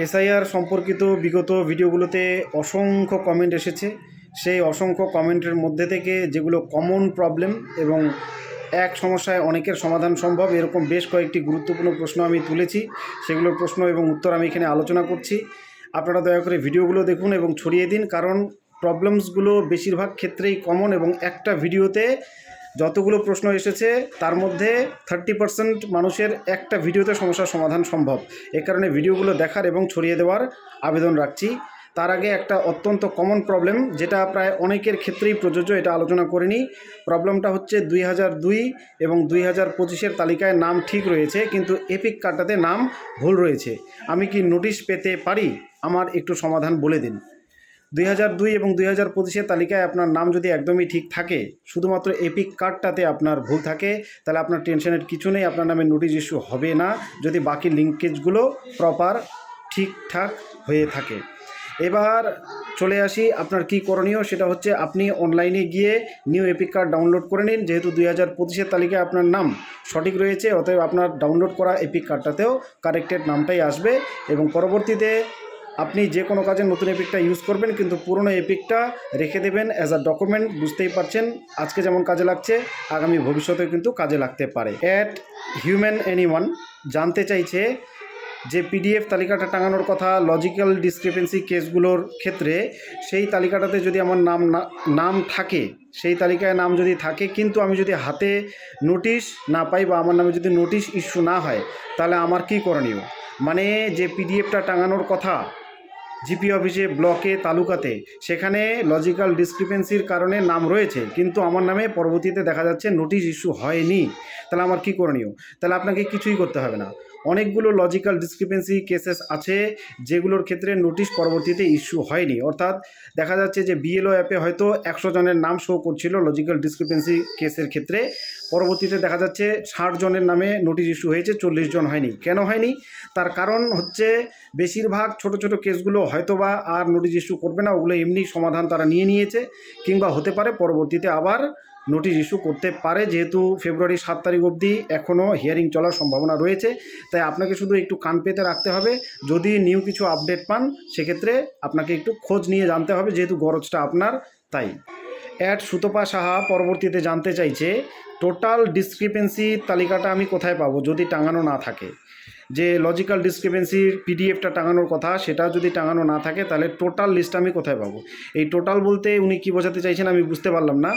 SIR সম্পর্কিত বিগত ভিডিওগুলোতে অসংখ্য কমেন্ট এসেছে। সেই অসংখ্য কমেন্টের মধ্যে থেকে যেগুলো কমন প্রবলেম এবং এক সমস্যায় অনেকের সমাধান সম্ভব, এরকম বেশ কয়েকটি গুরুত্বপূর্ণ প্রশ্ন আমি তুলেছি। সেগুলোর প্রশ্ন এবং উত্তর আমি এখানে আলোচনা করছি। আপনারা দয়া করে ভিডিওগুলো দেখুন এবং ছড়িয়ে দিন, কারণ প্রবলেমসগুলো বেশিরভাগ ক্ষেত্রেই কমন এবং একটা ভিডিওতে যতগুলো প্রশ্ন এসেছে, তার মধ্যে থার্টি পার্সেন্ট মানুষের একটা ভিডিওতে সমস্যার সমাধান সম্ভব। এ কারণে ভিডিওগুলো দেখার এবং ছড়িয়ে দেওয়ার আবেদন রাখছি। তার আগে একটা অত্যন্ত কমন প্রবলেম যেটা প্রায় অনেকের ক্ষেত্রেই প্রযোজ্য, এটা আলোচনা করে নিই। প্রবলেমটা হচ্ছে দুই হাজার দুই এবং দুই হাজার পঁচিশের তালিকায় নাম ঠিক রয়েছে, কিন্তু এপিক কার্ডটাতে নাম ভুল রয়েছে। আমি কি নোটিশ পেতে পারি? আমার একটু সমাধান বলে দিন। দুই হাজার দুই এবং দুই হাজার পঁচিশের তালিকায় আপনার নাম যদি একদমই ঠিক থাকে, শুধুমাত্র এপিক কার্ডটাতে আপনার ভুল থাকে, তাহলে আপনার টেনশনের কিছু নেই, আপনার নামে নোটিশ ইস্যু হবে না, যদি বাকি লিঙ্কেজগুলো প্রপার ঠিকঠাক হয়ে থাকে। এবার চলে আসি আপনার কি করণীয়, সেটা হচ্ছে আপনি অনলাইনে গিয়ে নিউ এপিক কার্ড ডাউনলোড করে নিন, যেহেতু দুই হাজার পঁচিশের তালিকায় আপনার নাম সঠিক রয়েছে, অতএব আপনার ডাউনলোড করা এপিক কার্ডটাতেও কারেক্টেড নামটাই আসবে এবং পরবর্তীতে আপনি যে কোনো কাজে নতুন এপিকটা ইউজ করবেন, কিন্তু পুরনো এপিকটা রেখে দেবেন অ্যাজ আ ডকুমেন্ট বুঝতেই পারছেন। আজকে যেমন কাজে লাগছে, আগামী ভবিষ্যতেও কিন্তু কাজে লাগতে পারে। অ্যাট হিউম্যান এনিওয়ান জানতে চাইছে যে পিডিএফ তালিকাটা টাঙানোর কথা লজিক্যাল ডিসক্রিপেন্সি কেসগুলোর ক্ষেত্রে, সেই তালিকাটাতে যদি আমার নাম নাম থাকে, সেই তালিকায় নাম যদি থাকে, কিন্তু আমি যদি হাতে নোটিশ না পাই বা আমার নামে যদি নোটিশ ইস্যু না হয়, তাহলে আমার কি করণীয়? মানে যে পিডিএফটা টাঙানোর কথা জিপি অফিসে ব্লকে, তালুকাতে। সেখানে লজিক্যাল ডিসক্রিপেন্সির কারণে নাম রয়েছে, কিন্তু আমার নামে পরবর্তীতে দেখা যাচ্ছে নোটিশ ইস্যু হয়নি। তাহলে আমার কী করণীয়? তাহলে আপনাকে কিছুই করতে হবে না। অনেকগুলো লজিক্যাল ডিসক্রিপেন্সি কেসেস আছে, যেগুলোর ক্ষেত্রে নোটিশ পরবর্তীতে ইস্যু হয়নি। অর্থাৎ দেখা যাচ্ছে যে বিএলও অ্যাপে হয়তো একশো জনের নাম শো করছিল লজিক্যাল ডিসক্রিপেন্সি কেসের ক্ষেত্রে। পরবর্তীতে দেখা যাচ্ছে ষাট জনের নামে নোটিশ ইস্যু হয়েছে, চল্লিশ জন হয়নি। কেন হয়নি? তার কারণ হচ্ছে বেশিরভাগ ছোট ছোট কেসগুলো হয়তোবা আর নোটিশ ইস্যু করবে না, ওগুলো এমনি সমাধান তারা নিয়ে নিয়েছে, কিংবা হতে পারে পরবর্তীতে আবার নোটিশ ইস্যু করতে পারে, যেহেতু ফেব্রুয়ারি সাত তারিখ অবধি এখনও হিয়ারিং চলার সম্ভাবনা রয়েছে। তাই আপনাকে শুধু একটু কান পেতে রাখতে হবে, যদি নিউ কিছু আপডেট পান, সেক্ষেত্রে আপনাকে একটু খোঁজ নিয়ে জানতে হবে, যেহেতু গরজটা আপনার, তাই। অ্যাড সুতপা সাহা পরবর্তীতে জানতে চাইছে টোটাল ডিসক্রিপেন্সি তালিকাটা আমি কোথায় পাবো যদি টাঙানো না থাকে? যে লজিক্যাল ডিসক্রিপেন্সির পিডিএফটা টাঙানোর কথা, সেটা যদি টাঙানো না থাকে, তাহলে টোটাল লিস্ট আমি কোথায় পাবো? এই টোটাল বলতে উনি কি বোঝাতে চাইছেন আমি বুঝতে পারলাম না।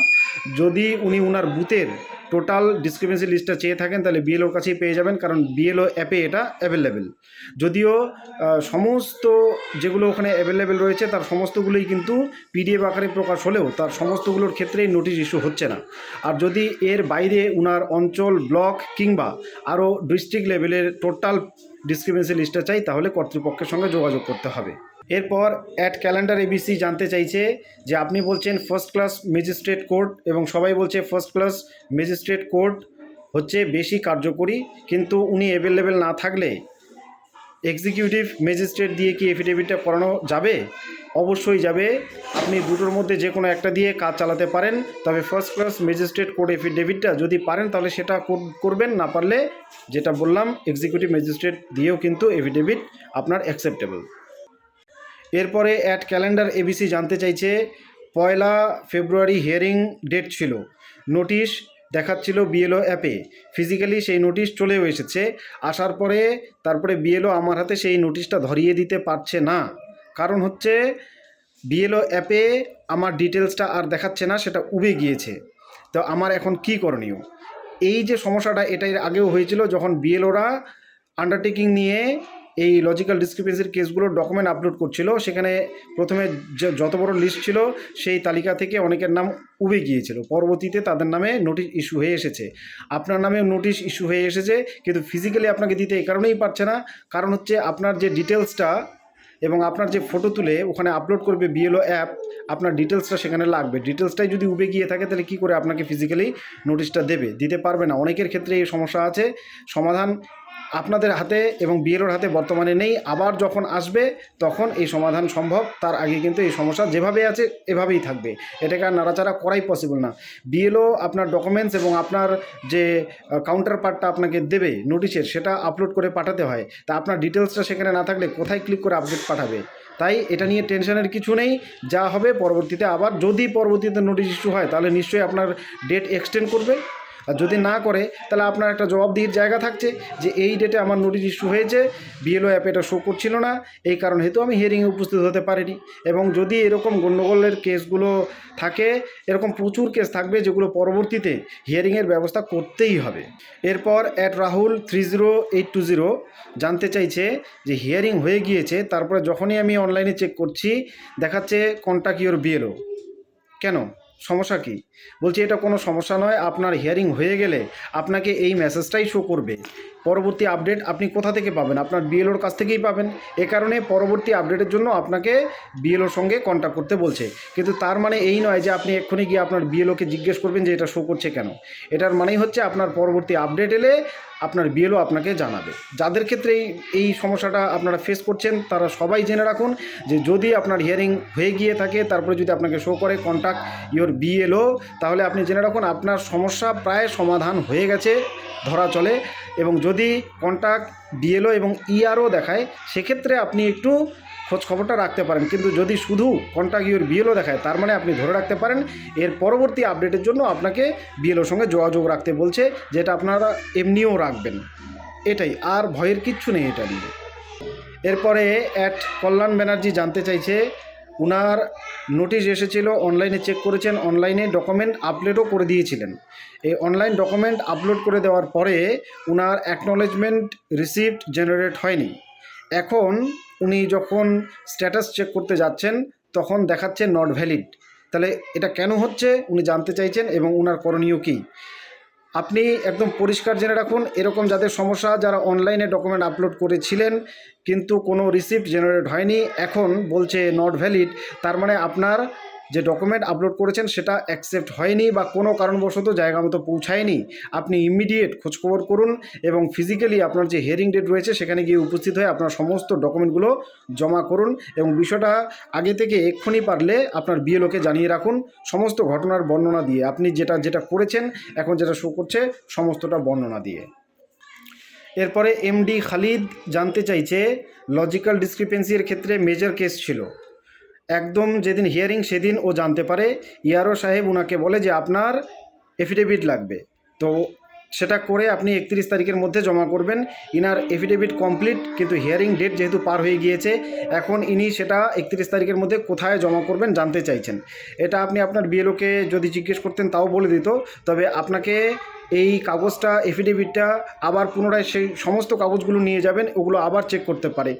যদি উনি ওনার বুথের টোটাল ডিসক্রিপেন্সি লিস্টটা চেয়ে থাকেন, তাহলে বিএলওর কাছেই পেয়ে যাবেন, কারণ বিএলও অ্যাপে এটা অ্যাভেলেবেল যদিও সমস্ত যেগুলো ওখানে অ্যাভেলেবেল রয়েছে, তার সমস্তগুলোই কিন্তু পিডিএফ আকারে প্রকাশ হলেও তার সমস্তগুলোর ক্ষেত্রেই নোটিশ ইস্যু হচ্ছে না। আর যদি এর বাইরে উনার অঞ্চল ব্লক কিংবা আরও ডিস্ট্রিক্ট লেভেলের টোটাল ডিসক্রিপেন্সি লিস্টটা চাই, তাহলে কর্তৃপক্ষের সঙ্গে যোগাযোগ করতে হবে। এরপর অ্যাট ক্যালেন্ডার এবিসি জানতে চাইছে যে আপনি বলছেন ফার্স্ট ক্লাস ম্যাজিস্ট্রেট কোর্ট এবং সবাই বলছে ফার্স্ট ক্লাস ম্যাজিস্ট্রেট কোর্ট হচ্ছে বেশি কার্যকরী, কিন্তু উনি অ্যাভেলেবেল না থাকলে এক্সিকিউটিভ ম্যাজিস্ট্রেট দিয়ে কি এফিডেভিটটা করানো যাবে? অবশ্যই যাবে। আপনি দুটোর মধ্যে যে কোনো একটা দিয়ে কাজ চালাতে পারেন, তবে ফার্স্ট ক্লাস ম্যাজিস্ট্রেট কোর্ট এফিডেভিটটা যদি পারেন, তাহলে সেটা কর- করবেন, না পারলে যেটা বললাম এক্সিকিউটিভ ম্যাজিস্ট্রেট দিয়েও কিন্তু এফিডেভিট আপনার অ্যাকসেপ্টেবল এরপরে অ্যাট ক্যালেন্ডার এবিসি জানতে চাইছে, পয়লা ফেব্রুয়ারি হিয়ারিং ডেট ছিল। নোটিশ দেখাচ্ছিল বিএলও অ্যাপে ফিজিক্যালি সেই নোটিশ চলেও এসেছে। আসার পরে তারপরে বিএলও আমার হাতে সেই নোটিশটা ধরিয়ে দিতে পারছে না। কারণ হচ্ছে বিএলও অ্যাপে আমার ডিটেলসটা আর দেখাচ্ছে না, সেটা উবে গিয়েছে। তো আমার এখন কি করণীয়? এই যে সমস্যাটা এটা এর আগেও হয়েছিল, যখন বিএলওরা আন্ডারটেকিং নিয়ে এই লজিক্যাল ডিসক্রিপেন্সির কেসগুলোর ডকুমেন্ট আপলোড করছিল। সেখানে প্রথমে যত বড় লিস্ট ছিল, সেই তালিকা থেকে অনেকের নাম উবে গিয়েছিল। পরবর্তীতে তাদের নামে নোটিশ ইস্যু হয়ে এসেছে। আপনার নামে নোটিশ ইস্যু হয়ে এসেছে, কিন্তু ফিজিক্যালি আপনাকে দিতে এই কারণেই পারছে না। কারণ হচ্ছে আপনার যে ডিটেলসটা এবং আপনার যে ফটো তুলে ওখানে আপলোড করবে বিএলও অ্যাপ আপনার ডিটেলসটা সেখানে লাগবে। ডিটেলসটাই যদি উবে গিয়ে থাকে, তাহলে কী করে আপনাকে ফিজিক্যালি নোটিশটা দেবে? দিতে পারবে না। অনেকের ক্ষেত্রে এই সমস্যা আছে। সমাধান আপনাদের হাতে এবং বিএলওর হাতে বর্তমানে নেই। আবার যখন আসবে, তখন এই সমাধান সম্ভব। তার আগে কিন্তু এই সমস্যা যেভাবে আছে, এভাবেই থাকবে। এটাকে আর নাড়াচাড়া করাই পসিবল না। বিএলও আপনার ডকুমেন্টস এবং আপনার যে কাউন্টার পার্টটা আপনাকে দেবে নোটিশের সেটা আপলোড করে পাঠাতে হয়। তা আপনার ডিটেলসটা সেখানে না থাকলে কোথায় ক্লিক করে আপডেট পাঠাবে? তাই এটা নিয়ে টেনশনের কিছু নেই। যা হবে পরবর্তীতে আবার যদি পরবর্তীতে নোটিশ ইস্যু হয়, তাহলে নিশ্চয়ই আপনার ডেট এক্সটেন্ড করবে। আর যদি না করে, তাহলে আপনার একটা জবাবদিহির জায়গা থাকছে যে এই ডেটে আমার নোটিশ ইস্যু হয়েছে বিএলও অ্যাপে এটা শো করছিল না, এই কারণ হেতু আমি হিয়ারিংয়ে উপস্থিত হতে পারিনি। এবং যদি এরকম গণ্ডগোলের কেসগুলো থাকে, এরকম প্রচুর কেস থাকবে যেগুলো পরবর্তীতে হিয়ারিংয়ের ব্যবস্থা করতেই হবে। এরপর at Rahul three zero eight two zero জানতে চাইছে যে হিয়ারিং হয়ে গিয়েছে, তারপরে যখনই আমি অনলাইনে চেক করছি, দেখাচ্ছে কন্ট্যাক্ট ইউর বিএলও কেন? সমস্যা কি? বলছি এটা কোনো সমস্যা নয়, আপনার হিয়ারিং হয়ে গেলে আপনাকে এই মেসেজটাই শো করবে। পরবর্তী আপডেট আপনি কোথা থেকে পাবেন? আপনার বিএলওর কাছ থেকেই পাবেন। এ কারণে পরবর্তী আপডেটের জন্য আপনাকে বিএলওর সঙ্গে কন্ট্যাক্ট করতে বলছে। কিন্তু তার মানে এই নয় যে আপনি এক্ষুনি গিয়ে আপনার বিএলওকে জিজ্ঞেস করবেন যে এটা শো করছে কেন। এটার মানেই হচ্ছে আপনার পরবর্তী আপডেট এলে আপনার বিএলও আপনাকে জানাবে। যাদের ক্ষেত্রে এই সমস্যাটা আপনারা ফেস করছেন, তারা সবাই জেনে রাখুন যে যদি আপনার হিয়ারিং হয়ে গিয়ে থাকে, তারপরে যদি আপনাকে শো করে কন্ট্যাক্ট ইওর বিএলও তাহলে আপনি জেনে রাখুন আপনার সমস্যা প্রায় সমাধান হয়ে গেছে, ধরা চলে। এবং যদি কন্ট্যাক্ট ডিএলও এবং ইআরও দেখায়, সেক্ষেত্রে আপনি একটু খোঁজ খবরটা রাখতে পারেন। কিন্তু যদি শুধু কন্ট্যাক্ট ইউর বিএলও দেখায়, তার মানে আপনি ধরে রাখতে পারেন, এর পরবর্তী আপডেটের জন্য আপনাকে বিএলওর সঙ্গে যোগাযোগ রাখতে বলছে, যেটা আপনারা এমনিও রাখবেন। এটাই, আর ভয়ের কিচ্ছু নেই এটা নিয়ে। এরপরে অ্যাট কল্যাণ ব্যানার্জি জানতে চাইছে উনার নোটিশ এসেছিল অনলাইনে চেক করেছেন অনলাইনে ডকুমেন্ট আপলোডও করে দিয়েছিলেন। এই অনলাইন ডকুমেন্ট আপলোড করে দেওয়ার পরে উনার অ্যাকনলেজমেন্ট রিসিপ্ট জেনারেট হয়নি। এখন উনি যখন স্ট্যাটাস চেক করতে যাচ্ছেন, তখন দেখাচ্ছে নট ভ্যালিড তাহলে এটা কেন হচ্ছে? উনি জানতে চাইছেন এবং উনার করণীয় কী? আপনি একদম পরিষ্কার জেনে রাখুন, এরকম যাদের সমস্যা, যারা অনলাইনে ডকুমেন্ট আপলোড করেছিলেন, কিন্তু কোনো রিসিপ্ট জেনারেট হয়নি, এখন বলছে নট ভ্যালিড তার মানে আপনার যে ডকুমেন্ট আপলোড করেছেন সেটা অ্যাকসেপ্ট হয়নি বা কোনো কারণবশত জায়গা মতো পৌঁছায়নি, আপনি ইমিডিয়েট খোঁজখবর করুন এবং ফিজিক্যালি আপনার যে হিয়ারিং ডেট রয়েছে সেখানে গিয়ে উপস্থিত হয়ে আপনার সমস্ত ডকুমেন্টগুলো জমা করুন এবং বিষয়টা আগে থেকে এক্ষুনি পারলে আপনার বিএলওকে জানিয়ে রাখুন, সমস্ত ঘটনার বর্ণনা দিয়ে। আপনি যেটা যেটা করেছেন, এখন যেটা শো করছে, সমস্তটা বর্ণনা দিয়ে। এরপরে এমডি খালিদ জানতে চাইছে লজিক্যাল ডিসক্রিপেন্সির ক্ষেত্রে মেজর কেস ছিল। একদম যেদিন হিয়ারিং সেদিন ও জানতে পারে। ইয়ারো সাহেব ওনাকে বলে যে, আপনার এফিডেভিট লাগবে। তো সেটা করে আপনি একত্রিশ তারিখের মধ্যে জমা করবেন। ইনার এফিডেভিট কমপ্লিট কিন্তু হিয়ারিং ডেট যেহেতু পার হয়ে গিয়েছে, এখন ইনি সেটা একত্রিশ তারিখের মধ্যে কোথায় জমা করবেন জানতে চাইছেন। এটা আপনি আপনার বিএলওকে যদি জিজ্ঞেস করতেন, তাও বলে দিত। তবে আপনাকে এই কাগজটা এফিডেভিটটা আবার পুনরায় সেই সমস্ত কাগজগুলো নিয়ে যাবেন, ওগুলো আবার চেক করতে পারে।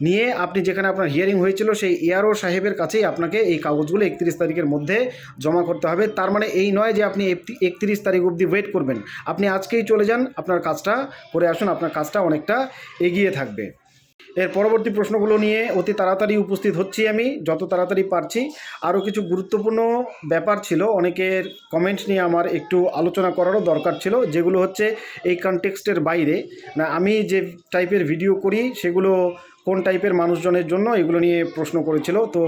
নিয়ে আপনি যেখানে আপনার হিয়ারিং হয়েছিল সেই এআরও সাহেবের কাছেই আপনাকে এই কাগজগুলো একত্রিশ তারিখের মধ্যে জমা করতে হবে। তার মানে এই নয় যে আপনি একত্রিশ তারিখ অবধি ওয়েট করবেন। আপনি আজকেই চলে যান, আপনার কাজটা করে আসুন, আপনার কাজটা অনেকটা এগিয়ে থাকবে। এর পরবর্তী প্রশ্নগুলো নিয়ে অতি তাড়াতাড়ি উপস্থিত হচ্ছি আমি, যত তাড়াতাড়ি পারছি। আরও কিছু গুরুত্বপূর্ণ ব্যাপার ছিল, অনেকের কমেন্ট নিয়ে আমার একটু আলোচনা করারও দরকার ছিল, যেগুলো হচ্ছে এই কনটেক্সটের বাইরে। না, আমি যে টাইপের ভিডিও করি, সেগুলো কোন টাইপের মানুষজনের জন্য এগুলো নিয়ে প্রশ্ন করেছিল। তো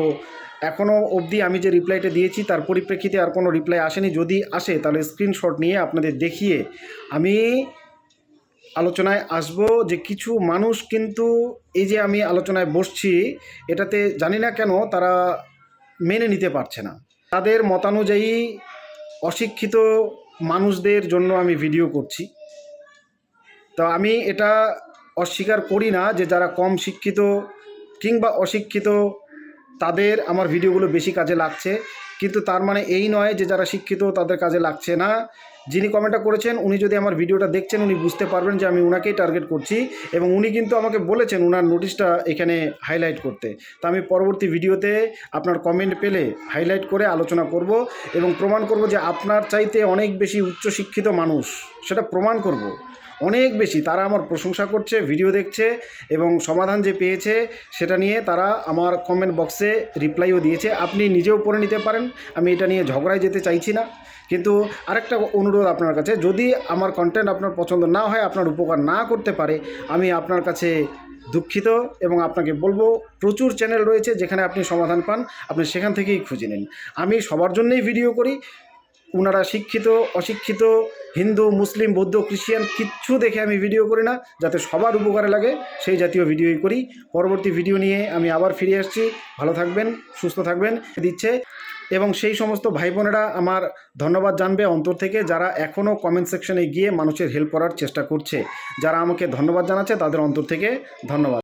এখনও অবধি আমি যে রিপ্লাইটা দিয়েছি, তার পরিপ্রেক্ষিতে আর কোনো রিপ্লাই আসেনি। যদি আসে, তাহলে স্ক্রিনশট নিয়ে আপনাদের দেখিয়ে আমি আলোচনায় আসব যে কিছু মানুষ কিন্তু এই যে আমি আলোচনায় বসছি, এটাতে জানি না কেন তারা মেনে নিতে পারছে না। তাদের মতানুযায়ী অশিক্ষিত মানুষদের জন্য আমি ভিডিও করছি। তো আমি এটা অস্বীকার করি না যে যারা কম শিক্ষিত কিংবা অশিক্ষিত, তাদের আমার ভিডিওগুলো বেশি কাজে লাগছে। কিন্তু তার মানে এই নয় যে যারা শিক্ষিত, তাদের কাজে লাগছে না। যিনি কমেন্টটা করেছেন, উনি যদি আমার ভিডিওটা দেখছেন, উনি বুঝতে পারবেন যে আমি উনাকেই টার্গেট করছি এবং উনি কিন্তু আমাকে বলেছেন উনার নোটিশটা এখানে হাইলাইট করতে। তা আমি পরবর্তী ভিডিওতে আপনার কমেন্ট পেলে হাইলাইট করে আলোচনা করব এবং প্রমাণ করব যে আপনার চাইতে অনেক বেশি উচ্চশিক্ষিত মানুষ, সেটা প্রমাণ করব। অনেক বেশি। তারা আমার প্রশংসা করছে, ভিডিও দেখছে এবং সমাধান যে পেয়েছে সেটা নিয়ে তারা আমার কমেন্ট বক্সে রিপ্লাইও দিয়েছে। আপনি নিজেও পড়ে নিতে পারেন, আমি এটা নিয়ে ঝগড়ায় যেতে চাইছি না। কিন্তু আরেকটা অনুরোধ আপনার কাছে, যদি আমার কন্টেন্ট আপনার পছন্দ না হয়, আপনার উপকার না করতে পারে, আমি আপনার কাছে দুঃখিত এবং আপনাকে বলব, প্রচুর চ্যানেল রয়েছে যেখানে আপনি সমাধান পান, আপনি সেখান থেকেই খুঁজে নিন। আমি সবার জন্যই ভিডিও করি ওনারা শিক্ষিত, অশিক্ষিত হিন্দু, মুসলিম, বৌদ্ধ খ্রিস্টিয়ান কিচ্ছু দেখে আমি ভিডিও করি না, যাতে সবার উপকারে লাগে, সেই জাতীয় ভিডিওই করি। পরবর্তী ভিডিও নিয়ে আমি আবার ফিরে আসছি। ভালো থাকবেন, সুস্থ থাকবেন, দিচ্ছে। এবং সেই সমস্ত ভাই বোনেরা আমার ধন্যবাদ জানবে অন্তর থেকে, যারা এখনও কমেন্ট সেকশনে গিয়ে মানুষের হেল্প করার চেষ্টা করছে। যারা আমাকে ধন্যবাদ জানাচ্ছে, তাদের অন্তর থেকে ধন্যবাদ।